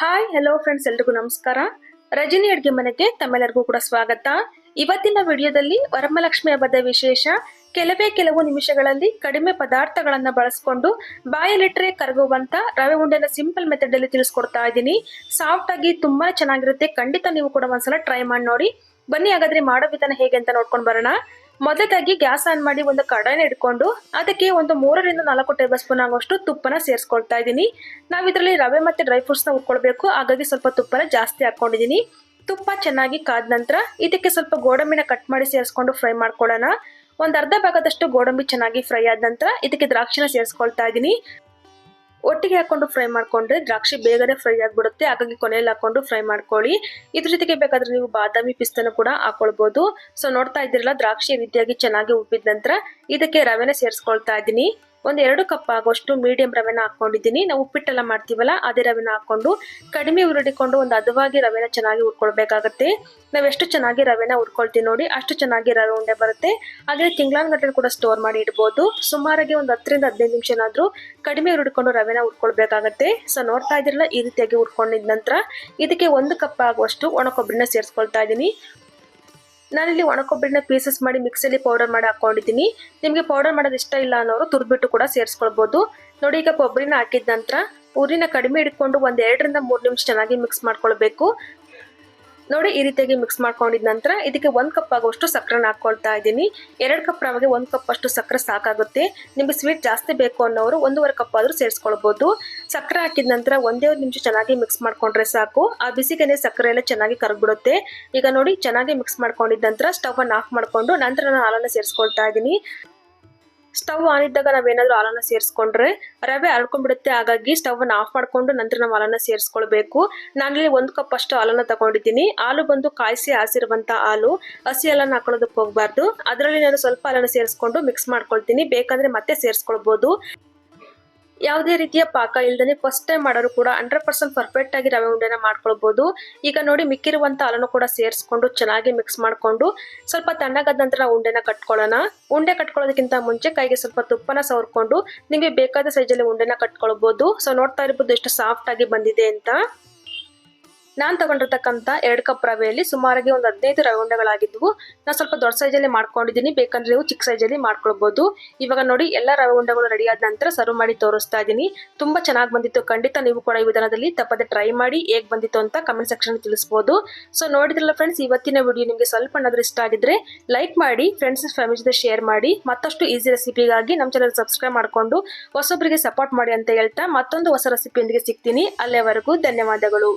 Hi hello friends ಎಲ್ರಿಗೂ ನಮಸ್ಕಾರ. ರಜನಿ ಅಡುಗೆ ಮನೆಗೆ ತಮ್ಮೆಲ್ಲರಿಗೂ ಕೂಡ ಸ್ವಾಗತ. ಇವತ್ತಿನ ವಿಡಿಯೋದಲ್ಲಿ ವರಮಲಕ್ಷ್ಮಿ ಹಬ್ಬದ ವಿಶೇಷ. ಕೆಲವೇ ಕೆಲವು ನಿಮಿಷಗಳಲ್ಲಿ ಕಡಿಮೆ ಪದಾರ್ಥಗಳನ್ನು ಬಳಸ್ಕೊಂಡು ಬಾಯಲ್ಲಿಟ್ರೆ ಕರಗುವಂತ ರವೆ ಉಂಡೆನ ಸಿಂಪಲ್ ಮೆಥಡ್ ಅಲ್ಲಿ ತಿಳಿಸ್ಕೊಡ್ತಾ ಇದ್ದೀನಿ. ಸಾಫ್ಟ್ ಆಗಿ ತುಂಬಾ ಚೆನ್ನಾಗಿರುತ್ತೆ. ಖಂಡಿತ ನೀವು ಕೂಡ ಒಂದ್ಸಲ ಟ್ರೈ ಮಾಡಿ ನೋಡಿ. ಬನ್ನಿ, ಹಾಗಾದ್ರೆ ಮಾಡೋ ವಿಧಾನ ಹೇಗೆ ಅಂತ ನೋಡ್ಕೊಂಡು ಬರೋಣ. ಮೊದಲಾಗಿ ಗ್ಯಾಸ್ ಆನ್ ಮಾಡಿ ಒಂದು ಕಡಾಯಿನ ಇಟ್ಕೊಂಡು ಅದಕ್ಕೆ ಒಂದು ಮೂರರಿಂದ ನಾಲ್ಕು ಟೇಬಲ್ ಸ್ಪೂನ್ ಆಗುವಷ್ಟು ತುಪ್ಪನ ಸೇರಿಸ್ಕೊಳ್ತಾ ಇದ್ದೀನಿ. ನಾವು ಇದರಲ್ಲಿ ರವೆ ಮತ್ತೆ ಡ್ರೈ ಫ್ರೂಟ್ಸ್ನ ಉಟ್ಕೊಳ್ಬೇಕು. ಹಾಗಾಗಿ ಸ್ವಲ್ಪ ತುಪ್ಪನ ಜಾಸ್ತಿ ಹಾಕ್ಕೊಂಡಿದ್ದೀನಿ ತುಪ್ಪ ಚೆನ್ನಾಗಿ ಕಾದ ನಂತರ ಇದಕ್ಕೆ ಸ್ವಲ್ಪ ಗೋಡಂಬಿನ ಕಟ್ ಮಾಡಿ ಸೇರಿಸ್ಕೊಂಡು ಫ್ರೈ ಮಾಡ್ಕೊಳ್ಳೋಣ. ಒಂದು ಅರ್ಧ ಭಾಗದಷ್ಟು ಗೋಡಂಬಿ ಚೆನ್ನಾಗಿ ಫ್ರೈ ಆದ ನಂತರ ಇದಕ್ಕೆ ದ್ರಾಕ್ಷಿನ ಸೇರಿಸ್ಕೊಳ್ತಾ ಇದ್ದೀನಿ. ಒಟ್ಟಿಗೆ ಹಾಕೊಂಡು ಫ್ರೈ ಮಾಡ್ಕೊಂಡ್ರೆ ದ್ರಾಕ್ಷಿ ಬೇಗನೆ ಫ್ರೈ ಆಗಿಬಿಡುತ್ತೆ. ಹಾಗಾಗಿ ಕೊನೆಯಲ್ಲಿ ಹಾಕೊಂಡು ಫ್ರೈ ಮಾಡ್ಕೊಳ್ಳಿ. ಇದ್ರ ಜೊತೆಗೆ ಬೇಕಾದ್ರೆ ನೀವು ಬಾದಾಮಿ ಪಿಸ್ತನ ಕೂಡ ಹಾಕೊಳ್ಬಹುದು ಸೊ ನೋಡ್ತಾ ಇದ್ದೀರಲ್ಲ, ದ್ರಾಕ್ಷಿ ರೀತಿಯಾಗಿ ಚೆನ್ನಾಗಿ ಉಬ್ಬಿದ ನಂತರ ಇದಕ್ಕೆ ರವೆನ ಸೇರಿಸ್ಕೊಳ್ತಾ ಇದ್ದೀನಿ. ಒಂದು ಎರಡು ಕಪ್ ಆಗುವಷ್ಟು ಮೀಡಿಯಂ ರವೆನ ಹಾಕೊಂಡಿದ್ದೀನಿ. ನಾವು ಉಪ್ಪಿಟ್ಟೆಲ್ಲ ಮಾಡ್ತೀವಲ್ಲ, ಅದೇ ರವೆನ ಹಾಕೊಂಡು ಕಡಿಮೆ ಉರುಡಿಕೊಂಡು ಒಂದು ಹದವಾಗಿ ರವೆನ ಚೆನ್ನಾಗಿ ಹುರ್ಕೊಳ್ಬೇಕಾಗತ್ತೆ. ನಾವೆಷ್ಟು ಚೆನ್ನಾಗಿ ರವೆನ ಹುರ್ಕೊಳ್ತೀವಿ ನೋಡಿ, ಅಷ್ಟು ಚೆನ್ನಾಗಿ ರವೆ ಉಂಡೆ ಬರುತ್ತೆ. ಆದರೆ ತಿಂಗಳಾನ್ಗಟ್ಟಲೆ ಕೂಡ ಸ್ಟೋರ್ ಮಾಡಿ ಇಡ್ಬೋದು. ಸುಮಾರಾಗಿ ಒಂದು ಹತ್ತರಿಂದ ಹದಿನೈದು ನಿಮಿಷ ಏನಾದರೂ ಕಡಿಮೆ ಹುರ್ಕೊಂಡು ರವೆನ ಹುರ್ಕೊಳ್ಬೇಕಾಗತ್ತೆ. ಸೊ ನೋಡ್ತಾ ಇದ್ರಲ್ಲ ಈ ರೀತಿಯಾಗಿ ಹುರ್ಕೊಂಡಿದ ನಂತರ ಇದಕ್ಕೆ ಒಂದು ಕಪ್ ಆಗುವಷ್ಟು ಒಣ ಕೊಬ್ಬರಿನ ಸೇರಿಸ್ಕೊಳ್ತಾ ಇದ್ದೀನಿ. ನಾನಿಲ್ಲಿ ಒಣಕೊಬ್ಬರಿನ ಪೀಸಸ್ ಮಾಡಿ ಮಿಕ್ಸಲ್ಲಿ ಪೌಡರ್ ಮಾಡಿ ಹಾಕೊಂಡಿದ್ದೀನಿ. ನಿಮಗೆ ಪೌಡರ್ ಮಾಡೋದು ಇಷ್ಟ ಇಲ್ಲ ಅನ್ನೋರು ತುರ್ಬಿಟ್ಟು ಕೂಡ ಸೇರಿಸ್ಕೊಳ್ಬೋದು. ನೋಡಿ ಈಗ ಕೊಬ್ಬರಿನ ಹಾಕಿದ ನಂತರ ಊರಿನ ಕಡಿಮೆ ಇಟ್ಕೊಂಡು ಒಂದು ಎರಡರಿಂದ ಮೂರು ನಿಮಿಷ ಚೆನ್ನಾಗಿ ಮಿಕ್ಸ್ ಮಾಡ್ಕೊಳ್ಬೇಕು. ನೋಡಿ ಈ ರೀತಿಯಾಗಿ ಮಿಕ್ಸ್ ಮಾಡ್ಕೊಂಡಿದ ನಂತರ ಇದಕ್ಕೆ ಒಂದು ಕಪ್ ಆಗುವಷ್ಟು ಸಕ್ಕರೆನ ಹಾಕೊಳ್ತಾ ಇದ್ದೀನಿ. ಎರಡು ಕಪ್ ರವೆಗೆ ಒಂದು ಕಪ್ ಅಷ್ಟು ಸಕ್ಕರೆ ಸಾಕಾಗುತ್ತೆ. ನಿಮಗೆ ಸ್ವೀಟ್ ಜಾಸ್ತಿ ಬೇಕು ಅನ್ನೋರು ಒಂದೂವರೆ ಕಪ್ ಆದರೂ ಸೇರಿಸ್ಕೊಳ್ಬೋದು. ಸಕ್ಕರೆ ಹಾಕಿದ ನಂತರ ಒಂದೇ ಒಂದು ನಿಮಿಷ ಚೆನ್ನಾಗಿ ಮಿಕ್ಸ್ ಮಾಡ್ಕೊಂಡ್ರೆ ಸಾಕು. ಆ ಬಿಸಿಗೆನೆ ಸಕ್ಕರೆ ಎಲ್ಲ ಚೆನ್ನಾಗಿ ಕರಗ್ಬಿಡುತ್ತೆ ಈಗ ನೋಡಿ ಚೆನ್ನಾಗಿ ಮಿಕ್ಸ್ ಮಾಡ್ಕೊಂಡಿದ್ದ ನಂತರ ಸ್ಟವ್ ಆಫ್ ಮಾಡಿಕೊಂಡು ನಂತರ ನಾನು ಹಾಲನ್ನು ಸೇರಿಸ್ಕೊಳ್ತಾ ಇದ್ದೀನಿ. ಸ್ಟವ್ ಆನ್ ಇದ್ದಾಗ ನಾವೇನಾದ್ರೂ ಹಾಲನ್ನು ಸೇರಿಸ್ಕೊಂಡ್ರೆ ರವೆ ಹರ್ಕೊಂಡ್ಬಿಡುತ್ತೆ ಹಾಗಾಗಿ ಸ್ಟವ್ ಅನ್ನು ಆಫ್ ಮಾಡಿಕೊಂಡು ನಂತರ ನಾವು ಹಾಲನ್ನು ಸೇರಿಸ್ಕೊಳ್ಬೇಕು. ನಾನಿಲ್ಲಿ ಒಂದು ಕಪ್ ಅಷ್ಟು ಹಾಲನ್ನು ತಗೊಂಡಿದ್ದೀನಿ. ಹಾಲು ಬಂದು ಕಾಯಿಸಿ ಹಸಿರುವಂಥ ಹಾಲು ಹಸಿ ಹಾಲನ್ನು ಹಾಕೊಳ್ಳೋದಕ್ಕೆ ಹೋಗಬಾರ್ದು. ಅದರಲ್ಲಿ ನಾನು ಸ್ವಲ್ಪ ಹಾಲನ್ನು ಸೇರಿಸ್ಕೊಂಡು ಮಿಕ್ಸ್ ಮಾಡ್ಕೊಳ್ತೀನಿ. ಬೇಕಂದರೆ ಮತ್ತೆ ಸೇರಿಸ್ಕೊಳ್ಬೋದು. ಯಾವುದೇ ರೀತಿಯ ಪಾಕ ಇಲ್ಲದೇ ಫಸ್ಟ್ ಟೈಮ್ ಮಾಡೋರು ಕೂಡ ಹಂಡ್ರೆಡ್ ಪರ್ಸೆಂಟ್ ಪರ್ಫೆಕ್ಟ್ ಆಗಿ ರವೆ ಉಂಡೆನ ಮಾಡ್ಕೊಳ್ಬಹುದು ಈಗ ನೋಡಿ ಮಿಕ್ಕಿರುವಂತ ಹಾಲನ್ನು ಕೂಡ ಸೇರಿಸ್ಕೊಂಡು ಚೆನ್ನಾಗಿ ಮಿಕ್ಸ್ ಮಾಡಿಕೊಂಡು ಸ್ವಲ್ಪ ತಣ್ಣಗಾದ ನಂತರ ಉಂಡೆನ ಕಟ್ಕೊಳ್ಳೋಣ. ಉಂಡೆ ಕಟ್ಕೊಳ್ಳೋದಕ್ಕಿಂತ ಮುಂಚೆ ಕೈಗೆ ಸ್ವಲ್ಪ ತುಪ್ಪನ ಸವರ್ಕೊಂಡು ನಿಮಗೆ ಬೇಕಾದ ಸೈಜಲ್ಲಿ ಉಂಡೆನ ಕಟ್ಕೊಳ್ಬಹುದು ಸೊ ನೋಡ್ತಾ ಇರ್ಬೋದು ಎಷ್ಟು ಸಾಫ್ಟ್ ಆಗಿ ಬಂದಿದೆ ಅಂತ. ನಾನು ತಗೊಂಡಿರ್ತಕ್ಕಂಥ ಎರಡು ಕಪ್ ರವೆಯಲ್ಲಿ ಸುಮಾರಾಗಿ ಒಂದು ಹದಿನೈದು ರವೆ ನಾ ನಾನು ಸ್ವಲ್ಪ ದೊಡ್ಡ ಸೈಜಲ್ಲಿ ಮಾಡ್ಕೊಂಡಿದ್ದೀನಿ. ಬೇಕಂದ್ರೆ ನೀವು ಚಿಕ್ಕ ಸೈಜಲ್ಲಿ ಮಾಡ್ಕೊಳ್ಬೋದು. ಇವಾಗ ನೋಡಿ, ಎಲ್ಲ ರವೆ ಉಂಡೆಗಳು ರೆಡಿ ಆದ ನಂತರ ಸರ್ವ್ ಮಾಡಿ ತೋರಿಸ್ತಾ ಇದ್ದೀನಿ ತುಂಬ ಚೆನ್ನಾಗಿ ಬಂದಿತ್ತು. ಖಂಡಿತ ನೀವು ಕೂಡ ಈ ವಿಧಾನದಲ್ಲಿ ತಪ್ಪದೆ ಟ್ರೈ ಮಾಡಿ ಹೇಗೆ ಬಂದಿತ್ತು ಅಂತ ಕಮೆಂಟ್ ಸೆಕ್ಷನ್ ತಿಳಿಸ್ಬೋದು. ಸೊ ನೋಡಿದ್ರಲ್ಲ ಫ್ರೆಂಡ್ಸ್ ಇವತ್ತಿನ ವಿಡಿಯೋ ನಿಮಗೆ ಸ್ವಲ್ಪ ಏನಾದರೂ ಇಷ್ಟ ಆಗಿದ್ರೆ ಲೈಕ್ ಮಾಡಿ ಫ್ರೆಂಡ್ಸ್ ಫ್ಯಾಮಿಲಿ ಜೊತೆ ಶೇರ್ ಮಾಡಿ, ಮತ್ತಷ್ಟು ಈಸಿ ರೆಸಿಪಿಗಾಗಿ ನಮ್ಮ ಚಾನಲ್ ಸಬ್ಸ್ಕ್ರೈಬ್ ಮಾಡಿಕೊಂಡು ಹೊಸೊಬ್ಬರಿಗೆ ಸಪೋರ್ಟ್ ಮಾಡಿ ಅಂತ ಹೇಳ್ತಾ ಮತ್ತೊಂದು ಹೊಸ ರೆಸಿಪಿಯೊಂದಿಗೆ ಸಿಗ್ತೀನಿ. ಅಲ್ಲಿವರೆಗೂ ಧನ್ಯವಾದಗಳು.